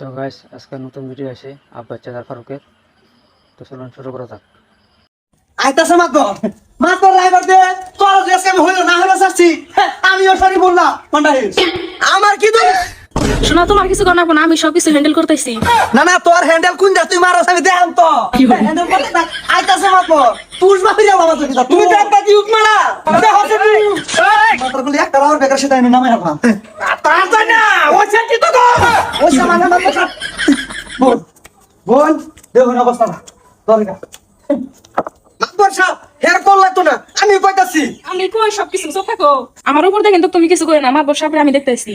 তো গাইস আজকে নতুন ভিডিও আছে আব্বা চাদার ফারুকের। তো চলুন শুরু করা যাক। আইতাছে মাত্র। মাত্র ড্রাইভার দে তোর যে আমি হইল না হইল চাচ্ছি। আমিও সরি বললাম মন্ডাই আমার কি দোষ? শোনা তোমার কিছু করার না আমি সবকিছু হ্যান্ডেল করতেছি। না না তোর হ্যান্ডেল কোন যা তুই মারছ আমি দেখাম তো। হ্যান্ডেল করতে থাক আইতাছে মাত্র। তুই বাপি যাও বাবা তুই তুমি দেখবা কি উঠ মারা। দেখো মাত্র গুলি একটা বেকার সেটা আমি নামে রাখলাম। তার তো না দেখুন অবস্থা না আমি কইতাছি আমি কই সবকিছু? চোখ থাকো। আমার উপর দেখেন তো তুমি কিছু করে না। সাহেব আমি দেখতেছি।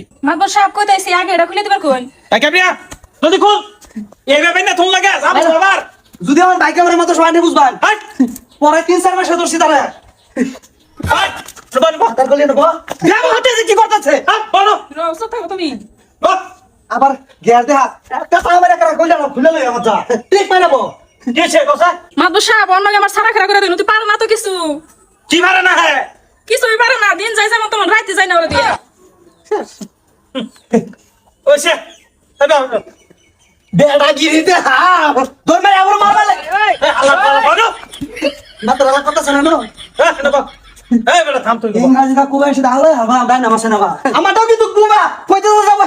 কইতাছি আগে এটা খুলে দিবার কোন এই ক্যাবরিয়া জলদি খুল। এইভাবে না থুন লাগে যাব আবার যদি আমার বাইকে আমার মতো সবাই বুঝবান। পরে তিন চার মাসে ধরছি তারা। বল গ্রাম হতেছে কি করতেছে? বলো। তুমি। আবার গিয়ার দেহা। একটা সামনে একটা কই জানো খুলে লই আমার যা ঠিক পাই নেব কি কথা? মাতবর সাহেব অন্য আমার সারা খারাপ করে দিন তুই পারো না তো কিছু। কি ভারে না হে? কিছুই পারো না। দিন যাই যেমন তোমার রাইতে যাই না ওরা দিয়ে। বেড়া গিরি দেহা তোর মেয়ে আমার মারবা লাগে। আল্লাহ মাত্র কথা শোনা নো। হ্যাঁ ইংরাজিটা হাবা আমারটাও কিন্তু কুবা। তো যাব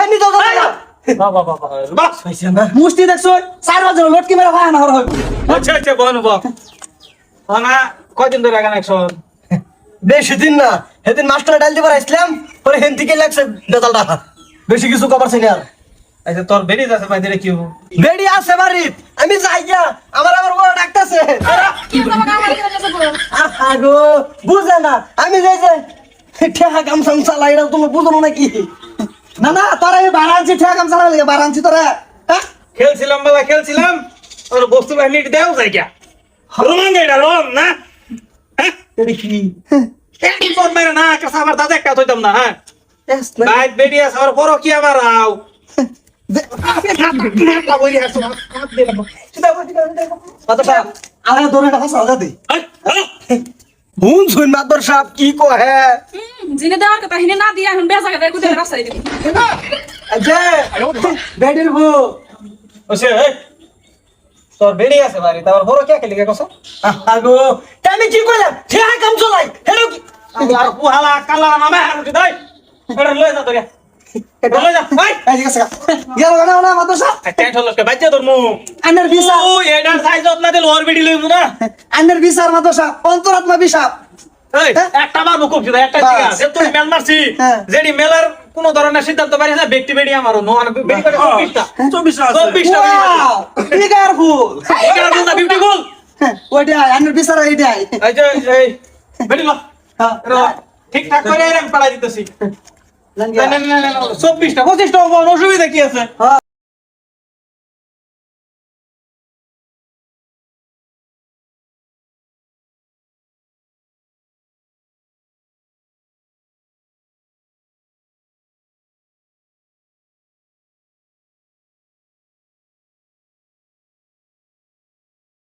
বাবা বাবা বাস। মুষ্টি দেখছ? চার লটকি মেরে হয় হয়। আচ্ছা আচ্ছা বল বল। না কয়দিন ধরে লাগান একশন বেশি দিন না। সেদিন মাস্টার ডাল দিবার আসলাম পরে হেন থেকে লাগছে রেজাল্টটা বেশি কিছু কবার চাই আর। আচ্ছা তোর বেরিয়ে যাচ্ছে ভাই দিলে কি হব? বেড়ি আছে বাড়ি আমি যাই গিয়া আমার আবার বড় ডাকতেছে কি তোমাকে আমার এখানে কাছে বল আহা গো বুঝে না। আমি যাই যে ঠেহা কাম সাম চালাই এটা তুমি বুঝো না নাকি? না না তোরা আমি বাড়ানছি ঠেহা কাম চালাই লাগে বাড়ানছি তোরা। খেলছিলাম বেলা খেলছিলাম। আর বস্তু বাহিনী দেও যাই গিয়া রোমান এটা রোম না? হ্যাঁ? এটা কি? একদিন পর মেরে না কাছে আমার দাদা একটা থইতাম না হ্যাঁ। বাইক বেরিয়ে আসার পরও কি আও? আরে দৌড়ে দে। হুন শুন মাতর সাহেব কি কহে জিনে দেওয়ার কথা হিনে না দিয়ে এখন বেজা কথা কুদে রাস্তায় দিবি যে বেডির বউ ওসে তোর বেরিয়ে আছে বাড়ি তারপর বড় কে খেলি কস আগো আমি কি কইলাম ঠেহা কাম চলাই হেলো কি আর পুহালা কালা নামে আর উঠি দই এটা লয়ে যা তোরে অন্তরাত্মা বিসাব হ্যাঁ? একটা মারবো খুব সিধা একটা ঠিক আছে তুই মেল মারছি হ্যাঁ। মেলার কোন ধরনের সিদ্ধান্ত পারিস না ব্যক্তি বেডি আমারও। নো আর বেডি করে 24টা 24টা 24টা ওয়াও বি কেয়ারফুল এটা বলতা বিউটিফুল ওইটা আন্ডার ভিসার এইটাই। এই যে এই বেডি লো। হ্যাঁ। ঠিকঠাক করে পাড়াই দিতেছি। চব্বিশটা পঁচিশটা অসুবিধা কি আছে হ্যাঁ